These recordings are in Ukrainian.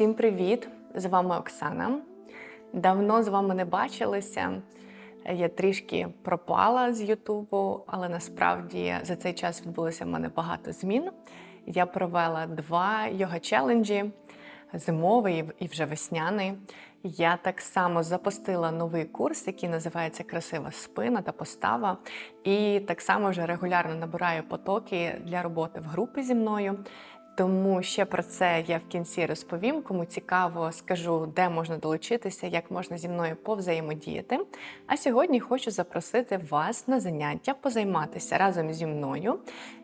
Всім привіт! З вами Оксана. Давно з вами не бачилися. Я трішки пропала з Ютубу, але насправді за цей час відбулося в мене багато змін. Я провела два йога-челенджі зимовий і вже весняний. Я так само запустила новий курс, який називається Красива спина та постава. І так само вже регулярно набираю потоки для роботи в групі зі мною. Тому ще про це я в кінці розповім. Кому цікаво, скажу, де можна долучитися, як можна зі мною повзаємодіяти. А сьогодні хочу запросити вас на заняття позайматися разом зі мною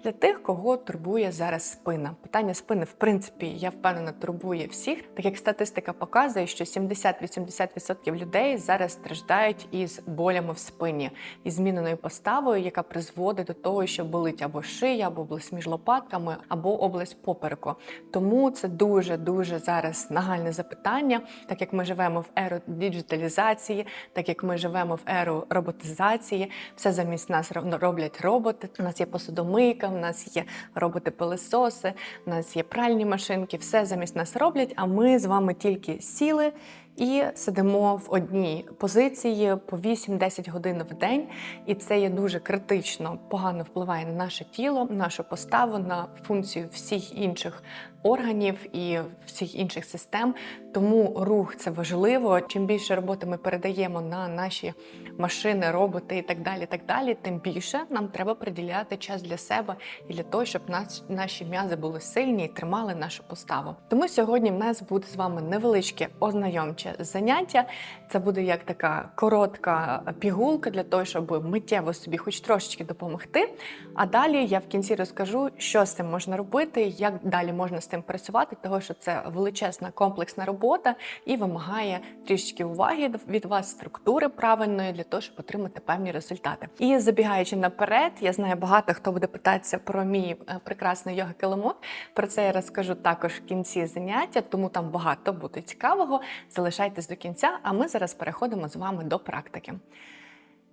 для тих, кого турбує зараз спина. Питання спини, в принципі, я впевнена, турбує всіх, так як статистика показує, що 70-80% людей зараз страждають із болями в спині, із зміненою поставою, яка призводить до того, що болить або шия, або область між лопатками, або область попереку. Тому це дуже дуже зараз нагальне запитання, так як ми живемо в еру діджиталізації, так як ми живемо в еру роботизації, все замість нас роблять роботи. У нас є посудомийка, у нас є роботи-пилисоси, у нас є пральні машинки, все замість нас роблять. А ми з вами тільки сіли. І сидимо в одній позиції по 8-10 годин в день, і це є дуже критично, погано впливає на наше тіло, нашу поставу, на функцію всіх інших органів і всіх інших систем. Тому рух це важливо. Чим більше роботи ми передаємо на наші машини, роботи і так далі, так далі, тим більше нам треба приділяти час для себе і для того, щоб наші м'язи були сильні і тримали нашу поставу. Тому сьогодні в нас буде з вами невеличке ознайомче заняття. Це буде як така коротка пігулка для того, щоб миттєво собі хоч трошечки допомогти. А далі я в кінці розкажу, що з цим можна робити, як далі можна з цим працювати, того що це величезна комплексна робота і вимагає трішечки уваги від вас, структури правильної для того, щоб отримати певні результати. І забігаючи наперед, я знаю багато хто буде питатися про мій е, прекрасний йога килимок. Про це я розкажу також в кінці заняття, тому там багато буде цікавого. Залишайтесь до кінця, а ми зараз переходимо з вами до практики.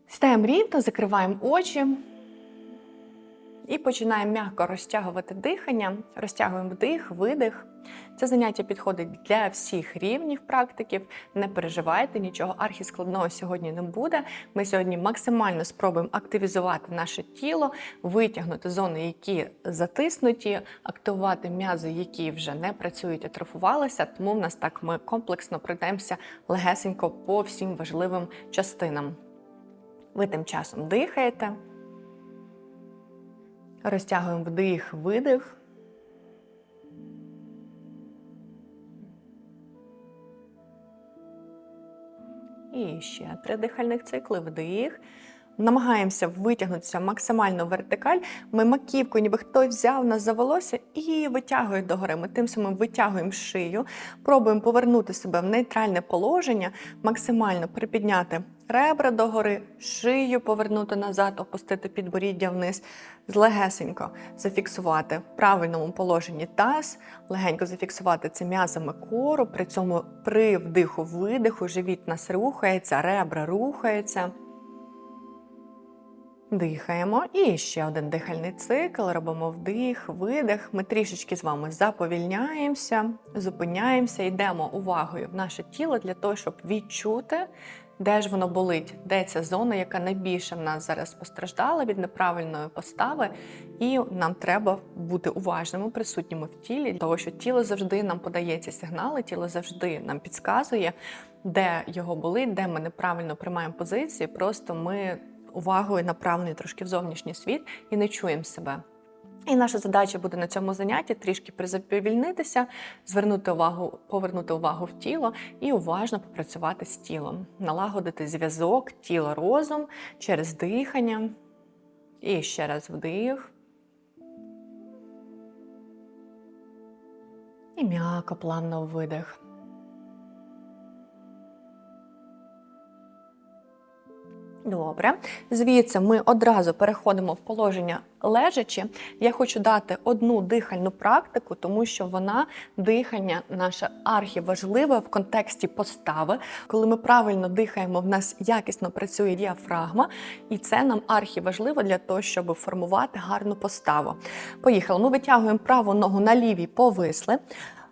Сідаємо рівно, закриваємо очі. І починаємо м'яко розтягувати дихання, розтягуємо вдих, видих. Це заняття підходить для всіх рівнів практиків. Не переживайте, нічого архіскладного сьогодні не буде. Ми сьогодні максимально спробуємо активізувати наше тіло, витягнути зони, які затиснуті, активувати м'язи, які вже не працюють, атрофувалися. Тому в нас так ми комплексно пройдемося легесенько по всім важливим частинам. Ви тим часом дихаєте. Розтягуємо вдих, видих. І ще три дихальних цикли. Вдих. Намагаємося витягнутися максимально вертикаль. Ми маківку, ніби хтось взяв нас за волосся і витягує догори. Ми тим самим витягуємо шию, пробуємо повернути себе в нейтральне положення, максимально припідняти ребра догори, шию повернути назад, опустити підборіддя вниз, злегесенько зафіксувати в правильному положенні таз, легенько зафіксувати це м'язами кору. При цьому при вдиху, видиху, живіт нас рухається, ребра рухаються. Дихаємо. І ще один дихальний цикл. Робимо вдих, видих. Ми трішечки з вами заповільняємося, зупиняємося, йдемо увагою в наше тіло для того, щоб відчути, де ж воно болить, де ця зона, яка найбільше в нас зараз постраждала від неправильної постави. І нам треба бути уважними, присутніми в тілі, тому що тіло завжди нам подає ці сигнали, тіло завжди нам підказує, де його болить, де ми неправильно приймаємо позиції. Просто ми увагою направлений трошки в зовнішній світ і не чуємо себе. І наша задача буде на цьому занятті трішки призаповільнитися, звернути увагу, повернути увагу в тіло і уважно попрацювати з тілом, налагодити зв'язок тіло-розум через дихання. І ще раз вдих. І м'яко, плавно видих. Добре. Звідси ми одразу переходимо в положення лежачи. Я хочу дати одну дихальну практику, тому що вона дихання наше архіважливе в контексті постави. Коли ми правильно дихаємо, в нас якісно працює діафрагма, і це нам архіважливо для того, щоб формувати гарну поставу. Поїхали. Ми витягуємо праву ногу на лівій повисли.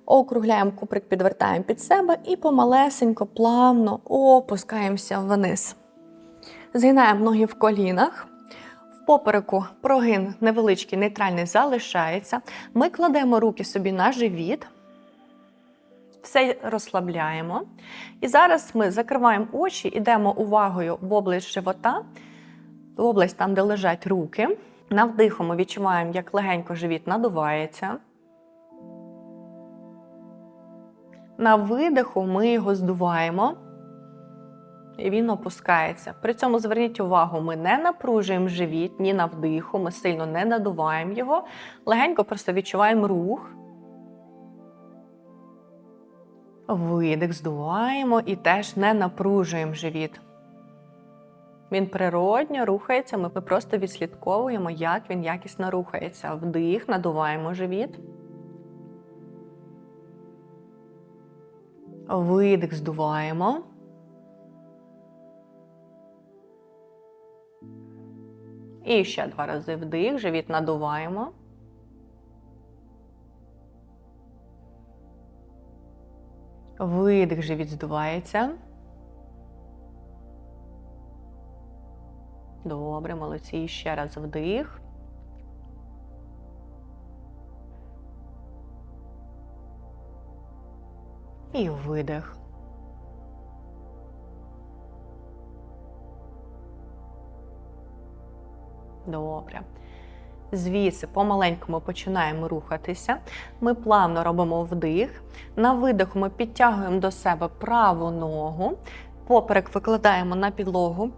Округляємо куприк, підвертаємо під себе і помалесенько, плавно опускаємося вниз. Згинаємо ноги в колінах. В попереку прогин невеличкий нейтральний залишається. Ми кладемо руки собі на живіт. Все розслабляємо. І зараз ми закриваємо очі, йдемо увагою в область живота, в область там, де лежать руки. На вдиху ми відчуваємо, як легенько живіт надувається. На видиху ми його здуваємо. І він опускається. При цьому зверніть увагу, ми не напружуємо живіт ні на вдиху, ми сильно не надуваємо його. Легенько просто відчуваємо рух. Видих, здуваємо і теж не напружуємо живіт. Він природньо рухається, ми просто відслідковуємо, як він якісно рухається. Вдих, надуваємо живіт. Видих, здуваємо. І ще два рази вдих, живіт надуваємо. Видих, живіт здувається. Добре, молодці. І ще раз вдих. І видих. Добре. Звідси помаленькому починаємо рухатися. Ми плавно робимо вдих. На видиху ми підтягуємо до себе праву ногу, поперек викладаємо на підлогу,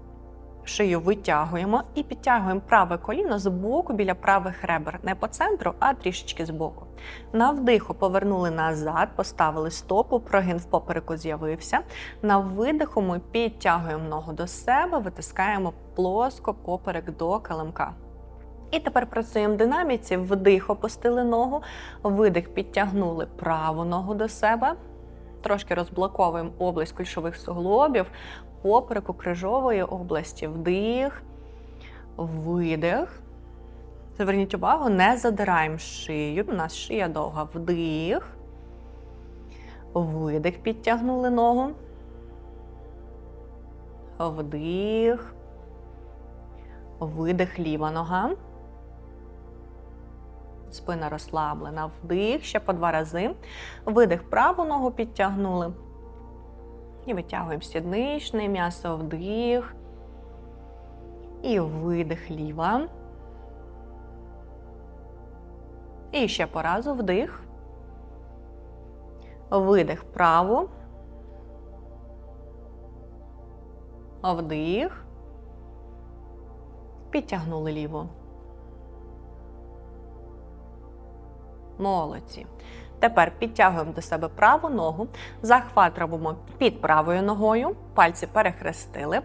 шию витягуємо і підтягуємо праве коліно з боку біля правих ребер. Не по центру, а трішечки з боку. На вдиху повернули назад, поставили стопу, прогин в попереку з'явився. На видиху ми підтягуємо ногу до себе, витискаємо плоско поперек до килимка. І тепер працюємо в динаміці. Вдих, опустили ногу, видих, підтягнули праву ногу до себе. Трошки розблоковуємо область кульшових суглобів, попереку крижової області. Вдих, видих. Зверніть увагу, не задираємо шию. У нас шия довга. Вдих. Видих, підтягнули ногу. Вдих. Видих, ліва нога. Спина розслаблена. Вдих, ще по два рази. Видих, праву ногу підтягнули. І витягуємо сідничне м'ясо, вдих. І видих ліва. І ще по разу вдих. Видих праву. Вдих. Підтягнули ліву. Молодці. Тепер підтягуємо до себе праву ногу, захват робимо під правою ногою, пальці перехрестили.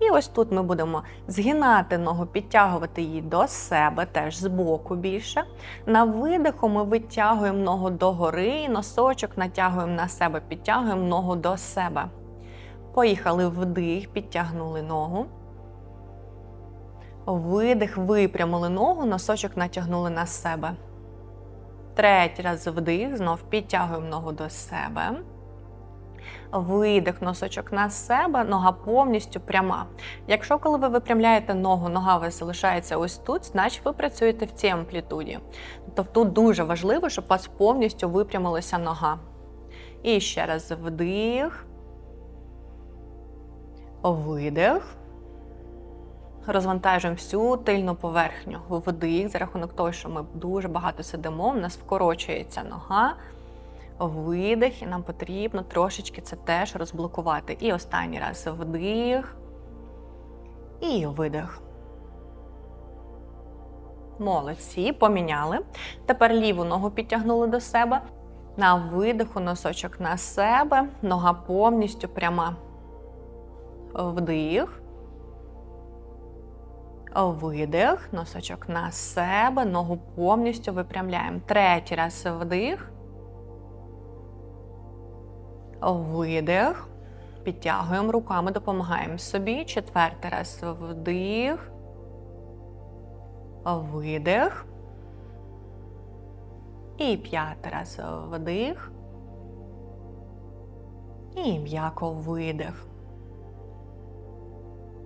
І ось тут ми будемо згинати ногу, підтягувати її до себе, теж з боку більше. На видиху ми витягуємо ногу догори, носочок натягуємо на себе, підтягуємо ногу до себе. Поїхали вдих, підтягнули ногу. Видих, випрямили ногу, носочок натягнули на себе. Третій раз вдих, знов підтягуємо ногу до себе. Видих, носочок на себе, нога повністю пряма. Якщо коли ви випрямляєте ногу, нога у вас залишається ось тут, значить ви працюєте в цій амплітуді. Тобто тут дуже важливо, щоб у вас повністю випрямилася нога. І ще раз вдих, видих. Розвантажуємо всю тильну поверхню. Вдих, за рахунок того, що ми дуже багато сидимо, у нас вкорочується нога, видих, і нам потрібно трошечки це теж розблокувати. І останній раз вдих і видих. Молодці, поміняли. Тепер ліву ногу підтягнули до себе. На видиху носочок на себе, нога повністю пряма. Вдих. Видих, носочок на себе, ногу повністю випрямляємо. Третій раз вдих. Видих. Підтягуємо руками, допомагаємо собі. Четвертий раз вдих. Видих. І п'ятий раз вдих. І м'яко видих.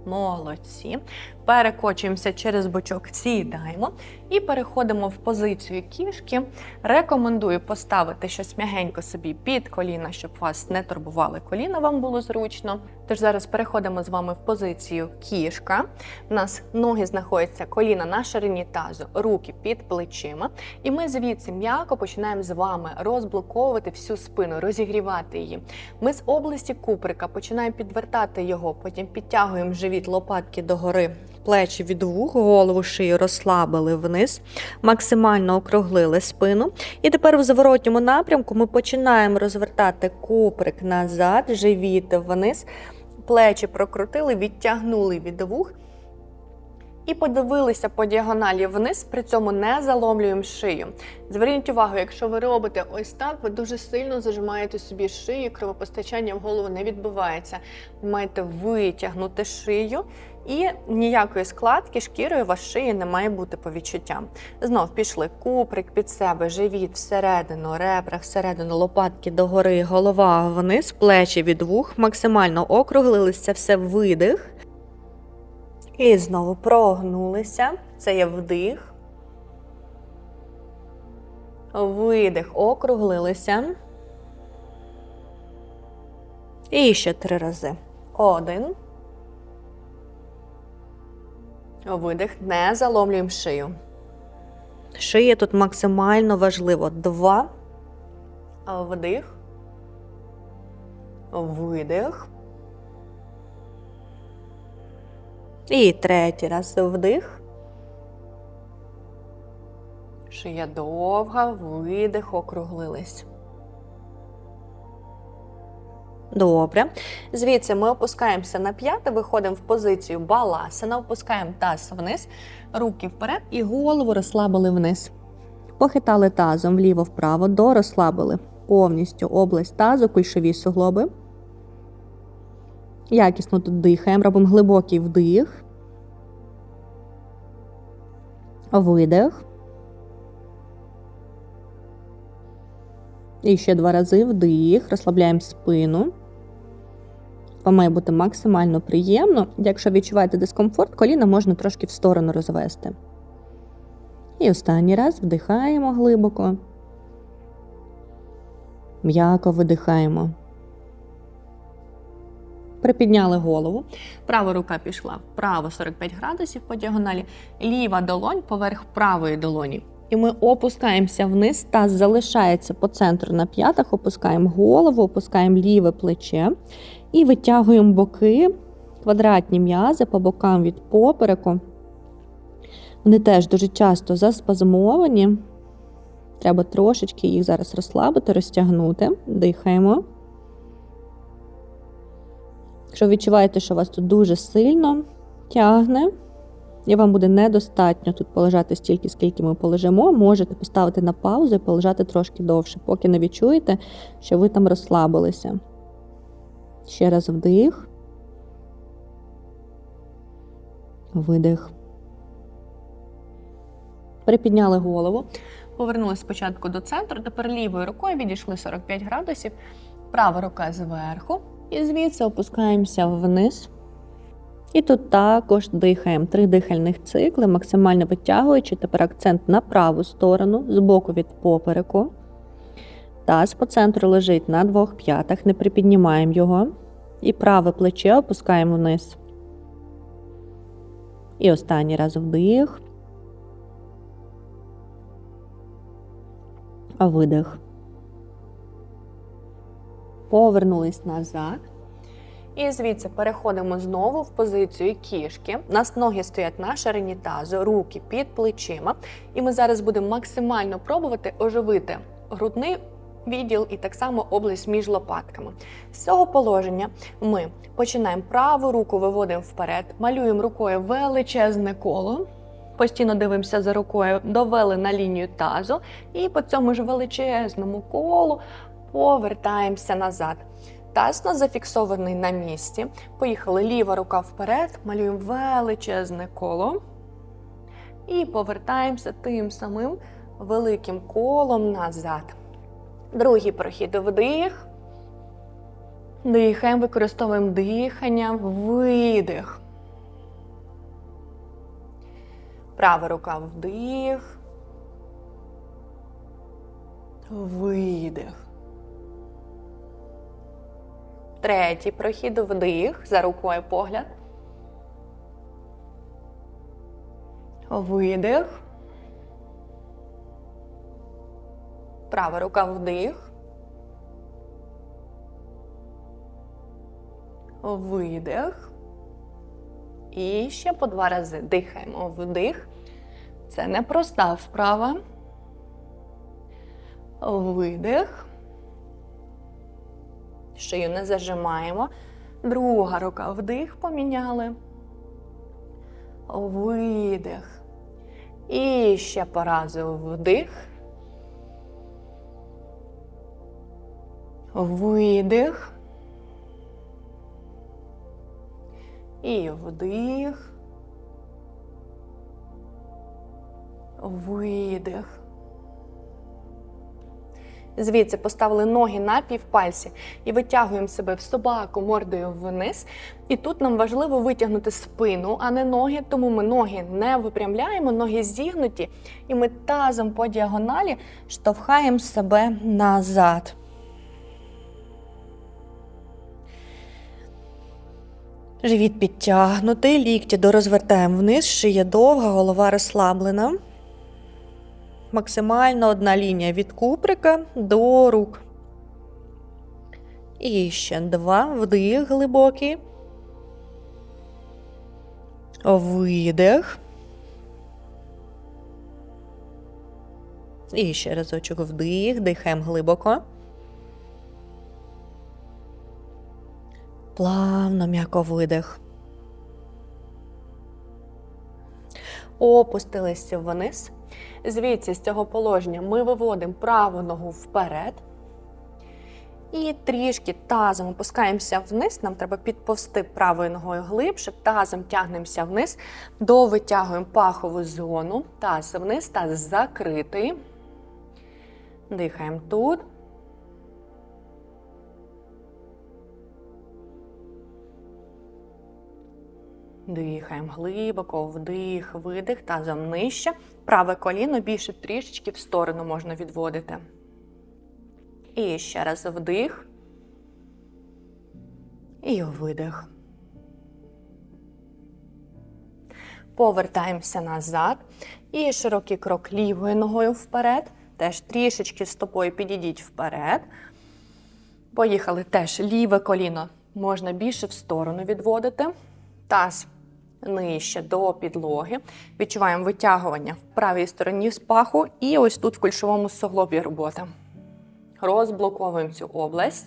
Молодці. Перекочуємося через бочок, сідаємо і переходимо в позицію кішки. Рекомендую поставити щось м'ягенько собі під коліна, щоб вас не турбували коліна, вам було зручно. Тож зараз переходимо з вами в позицію кішка. У нас ноги знаходяться коліна на ширині тазу, руки під плечима. І ми звідси м'яко починаємо з вами розблоковувати всю спину, розігрівати її. Ми з області куприка починаємо підвертати його, потім підтягуємо живіт лопатки догори, плечі від вух, голову шию розслабили вниз, максимально округлили спину. І тепер в зворотньому напрямку ми починаємо розвертати куприк назад, живіт вниз, плечі прокрутили, відтягнули від вух. І подивилися по діагоналі вниз, при цьому не заломлюємо шию. Зверніть увагу, якщо ви робите ось так, ви дуже сильно зажимаєте собі шию, кровопостачання в голову не відбувається. Ви маєте витягнути шию, і ніякої складки шкірою вас шиї не має бути по відчуттям. Знов пішли куприк під себе, живіт всередину, ребра всередину, лопатки догори, голова вниз, плечі від вух, максимально округлилися, все видих. І знову прогнулися. Це є вдих. Видих, округлилися. І ще три рази. Один. Видих. Не заломлюємо шию. Шия тут максимально важливо. Два. Вдих. Видих. І третій раз вдих. Шия довга, видих, округлились. Добре. Звідси ми опускаємося на п'яте, виходимо в позицію баласана, опускаємо таз вниз, руки вперед і голову розслабили вниз. Похитали тазом вліво-вправо, дорозслабили повністю область тазу, кульшові суглоби. Якісно тут дихаємо, робимо глибокий вдих. Видих. І ще два рази вдих, розслабляємо спину. Вам має бути максимально приємно. Якщо відчуваєте дискомфорт, коліна можна трошки в сторону розвести. І останній раз вдихаємо глибоко. М'яко видихаємо. Припідняли голову. Права рука пішла вправо 45 градусів по діагоналі, ліва долонь поверх правої долоні. І ми опускаємося вниз, таз залишається по центру на п'ятах, опускаємо голову, опускаємо ліве плече і витягуємо боки, квадратні м'язи по бокам від попереку. Вони теж дуже часто заспазмовані. Треба трошечки їх зараз розслабити, розтягнути. Дихаємо. Якщо відчуваєте, що вас тут дуже сильно тягне, і вам буде недостатньо тут полежати стільки, скільки ми полежимо, можете поставити на паузу і полежати трошки довше, поки не відчуєте, що ви там розслабилися. Ще раз вдих. Видих. Припідняли голову. Повернулися спочатку до центру, тепер лівою рукою відійшли 45 градусів, права рука зверху. І звідси опускаємося вниз. І тут також дихаємо три дихальних цикли, максимально витягуючи тепер акцент на праву сторону, збоку від попереку. Таз по центру лежить на двох п'ятах, не припіднімаємо його. І праве плече опускаємо вниз. І останній раз вдих. Видих. Повернулись назад. І звідси переходимо знову в позицію кішки. У нас ноги стоять на ширині тазу, руки під плечима. І ми зараз будемо максимально пробувати оживити грудний відділ і так само область між лопатками. З цього положення ми починаємо праву руку, виводимо вперед, малюємо рукою величезне коло. Постійно дивимося за рукою, довели на лінію тазу, і по цьому ж величезному колу повертаємося назад. Таз нас зафіксований на місці. Поїхали ліва рука вперед, малюємо величезне коло. І повертаємося тим самим великим колом назад. Другий прохід вдих. Дихаємо, використовуємо дихання, видих. Права рука вдих. Видих. Третій прохід вдих. За рукою погляд. Видих. Права рука вдих. Видих. І ще по два рази дихаємо вдих. Це непроста вправа. Видих. Шию не зажимаємо. Друга рука вдих поміняли. Видих. І ще по разу вдих. Видих. І вдих. Видих. Звідси поставили ноги на півпальці і витягуємо себе в собаку мордою вниз. І тут нам важливо витягнути спину, а не ноги, тому ми ноги не випрямляємо, ноги зігнуті, і ми тазом по діагоналі штовхаємо себе назад. Живіт підтягнутий, лікті дорозвертаємо вниз, шия довга, голова розслаблена. Максимально одна лінія від куприка до рук. І ще два. Вдих глибокий. Видих. І ще разочок вдих, дихаємо глибоко. Плавно, м'яко видих. Опустилися вниз. Звідси з цього положення ми виводимо праву ногу вперед. І трішки тазом опускаємося вниз. Нам треба підповсти правою ногою глибше, тазом тягнемося вниз, довитягуємо пахову зону, таз вниз, таз закритий. Дихаємо тут. Дихаємо глибоко, вдих, видих, тазом нижче. Праве коліно більше трішечки в сторону можна відводити. І ще раз вдих. І видих. Повертаємося назад. І широкий крок лівою ногою вперед. Теж трішечки стопою підійдіть вперед. Поїхали теж ліве коліно можна більше в сторону відводити. Таз нижче до підлоги. Відчуваємо витягування в правій стороні з паху і ось тут в кульшовому суглобі робота. Розблоковуємо цю область.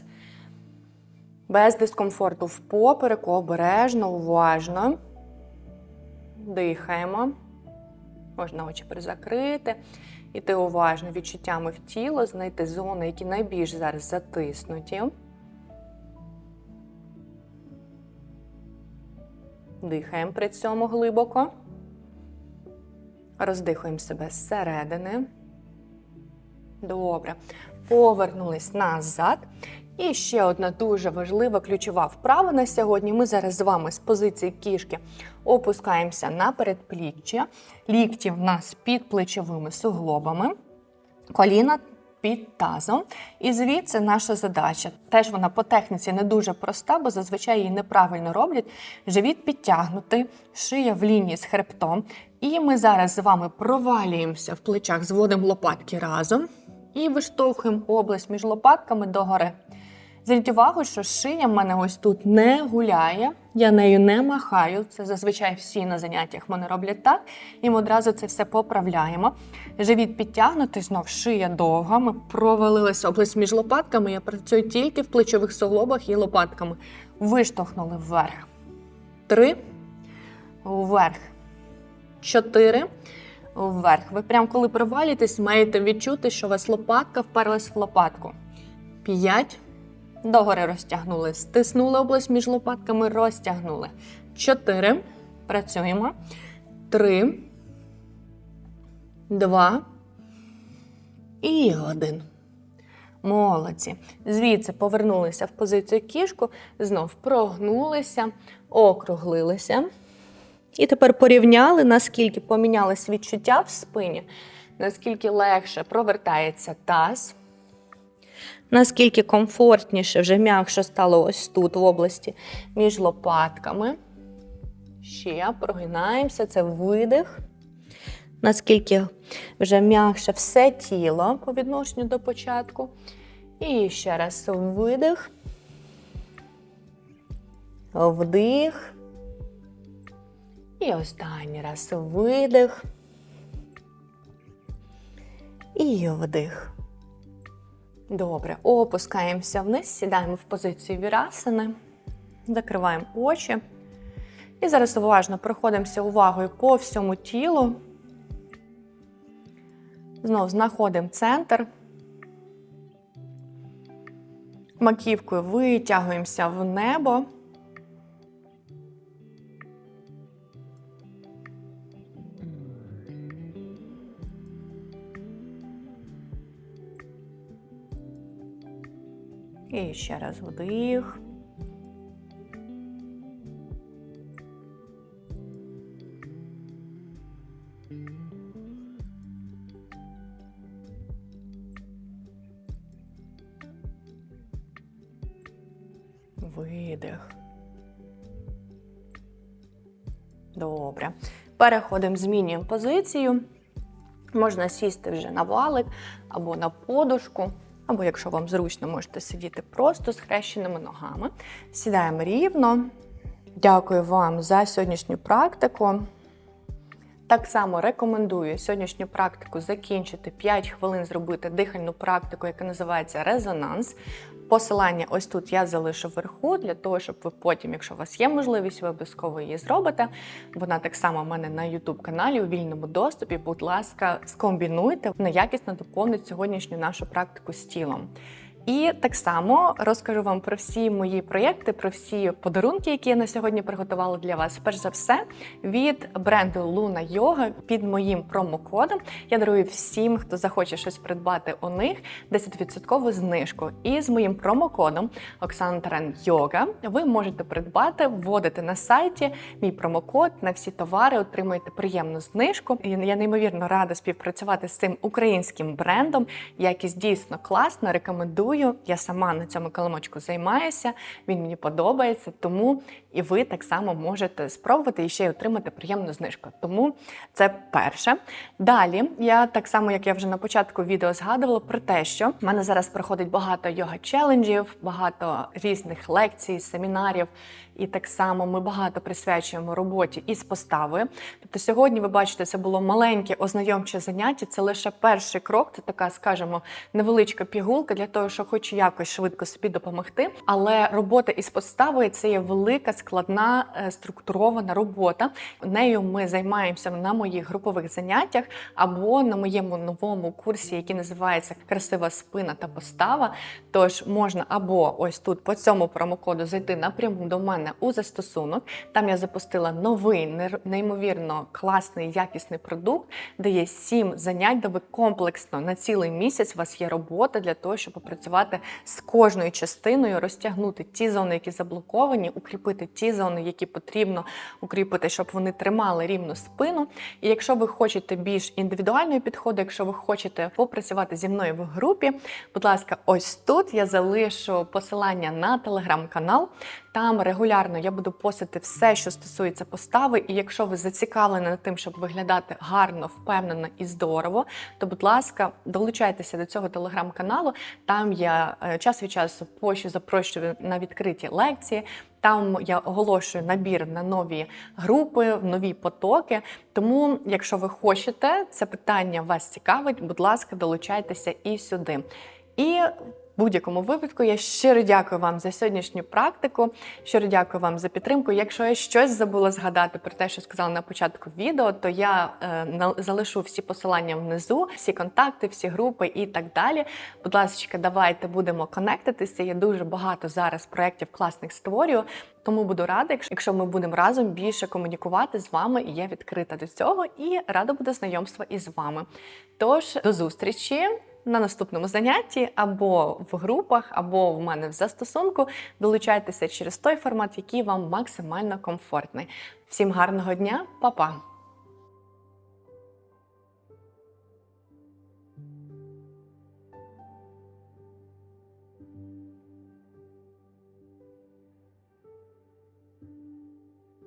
Без дискомфорту в попереку, обережно, уважно. Дихаємо. Можна очі призакрити. Іти уважно відчуттями в тіло, знайти зони, які найбільш зараз затиснуті. Дихаємо при цьому глибоко. Роздихуємо себе зсередини. Добре. Повернулись назад. І ще одна дуже важлива ключова вправа на сьогодні. Ми зараз з вами з позиції кішки опускаємося на передпліччя. Лікті в нас під плечовими суглобами. Коліна під тазом. І звідси наша задача. Теж вона по техніці не дуже проста, бо зазвичай її неправильно роблять. Живіт підтягнутий, шия в лінії з хребтом. І ми зараз з вами провалюємося в плечах, зводимо лопатки разом і виштовхуємо область між лопатками догори. Зверніть увагу, що шия в мене ось тут не гуляє, я нею не махаю. Це зазвичай всі на заняттях мене роблять так. І ми одразу це все поправляємо. Живіт підтягнутий, знов шия довга. Ми провалилися область між лопатками. Я працюю тільки в плечових суглобах і лопатками. Виштовхнули вверх. Три. Вверх. Чотири. Вверх. Ви прям коли провалюєтесь, маєте відчути, що у вас лопатка вперлась в лопатку. П'ять. Догори розтягнули. Стиснули область між лопатками, розтягнули. Чотири. Працюємо. Три. Два. І один. Молодці. Звідси повернулися в позицію кішку, знов прогнулися, округлилися. І тепер порівняли, наскільки помінялись відчуття в спині, наскільки легше провертається таз, наскільки комфортніше, вже м'якше стало ось тут, в області, між лопатками. Ще прогинаємося, це видих. Наскільки вже м'якше все тіло по відношенню до початку. І ще раз видих. Вдих. І останній раз видих. І вдих. Добре. Опускаємося вниз, сідаємо в позицію вірасини, закриваємо очі. І зараз уважно проходимося увагою по всьому тілу. Знову знаходимо центр. Маківкою витягуємося в небо. І ще раз вдих. Видих. Добре. Переходимо, змінюємо позицію. Можна сісти вже на валик або на подушку, або, якщо вам зручно, можете сидіти просто з хрещеними ногами. Сідаємо рівно. Дякую вам за сьогоднішню практику. Так само рекомендую сьогоднішню практику закінчити 5 хвилин, зробити дихальну практику, яка називається резонанс. Посилання ось тут я залишу вверху, для того, щоб ви потім, якщо у вас є можливість, ви обов'язково її зробите. Вона так само в мене на youtube каналі у вільному доступі. Будь ласка, скомбінуйте, вона якісно доповнить сьогоднішню нашу практику з тілом. І так само розкажу вам про всі мої проєкти, про всі подарунки, які я на сьогодні приготувала для вас. Перш за все, від бренду Luna Yoga під моїм промокодом я дарую всім, хто захоче щось придбати у них 10% знижку. І з моїм промокодом Оксана Таран Йога ви можете придбати, вводити на сайті мій промокод на всі товари, отримуєте приємну знижку. І я неймовірно рада співпрацювати з цим українським брендом. Якість дійсно класна. Рекомендую. Я сама на цьому килимочку займаюся. Він мені подобається, тому і ви так само можете спробувати і ще й отримати приємну знижку. Тому це перше. Далі я так само, як я вже на початку відео згадувала, про те, що в мене зараз проходить багато йога челенджів, багато різних лекцій, семінарів. І так само ми багато присвячуємо роботі із поставою. Тобто, сьогодні ви бачите, це було маленьке ознайомче заняття. Це лише перший крок, це така, скажімо, невеличка пігулка для того, щоб хоч якось швидко собі допомогти. Але робота із поставою це є велика, складна, е, структурована робота. Нею ми займаємося на моїх групових заняттях або на моєму новому курсі, який називається Красива спина та постава. Тож можна або ось тут по цьому промокоду зайти напряму до мене у застосунок. Там я запустила новий, неймовірно класний, якісний продукт, де є сім занять, де ви комплексно на цілий місяць у вас є робота для того, щоб попрацювати з кожною частиною, розтягнути ті зони, які заблоковані, укріпити ті зони, які потрібно укріпити, щоб вони тримали рівну спину. І якщо ви хочете більш індивідуальної підходу, якщо ви хочете попрацювати зі мною в групі, будь ласка, ось тут я залишу посилання на телеграм-канал. Там регулярно я буду постити все, що стосується постави. І якщо ви зацікавлені тим, щоб виглядати гарно, впевнено і здорово, то, будь ласка, долучайтеся до цього телеграм-каналу. Там я е, час від часу пощу запрошую на відкриті лекції. Там я оголошую набір на нові групи, в нові потоки. Тому, якщо ви хочете, це питання вас цікавить, будь ласка, долучайтеся і сюди. І будь-якому випадку я щиро дякую вам за сьогоднішню практику. Щиро дякую вам за підтримку. Якщо я щось забула згадати про те, що сказала на початку відео, то я е, залишу всі посилання внизу, всі контакти, всі групи і так далі. Будь ласка, давайте будемо конектитися. Я дуже багато зараз проєктів класних створюю. Тому буду рада, якщо- ми будемо разом більше комунікувати з вами, я відкрита до цього і рада буде знайомства із вами. Тож до зустрічі на наступному занятті, або в групах, або в мене в застосунку. Долучайтеся через той формат, який вам максимально комфортний. Всім гарного дня, па-па!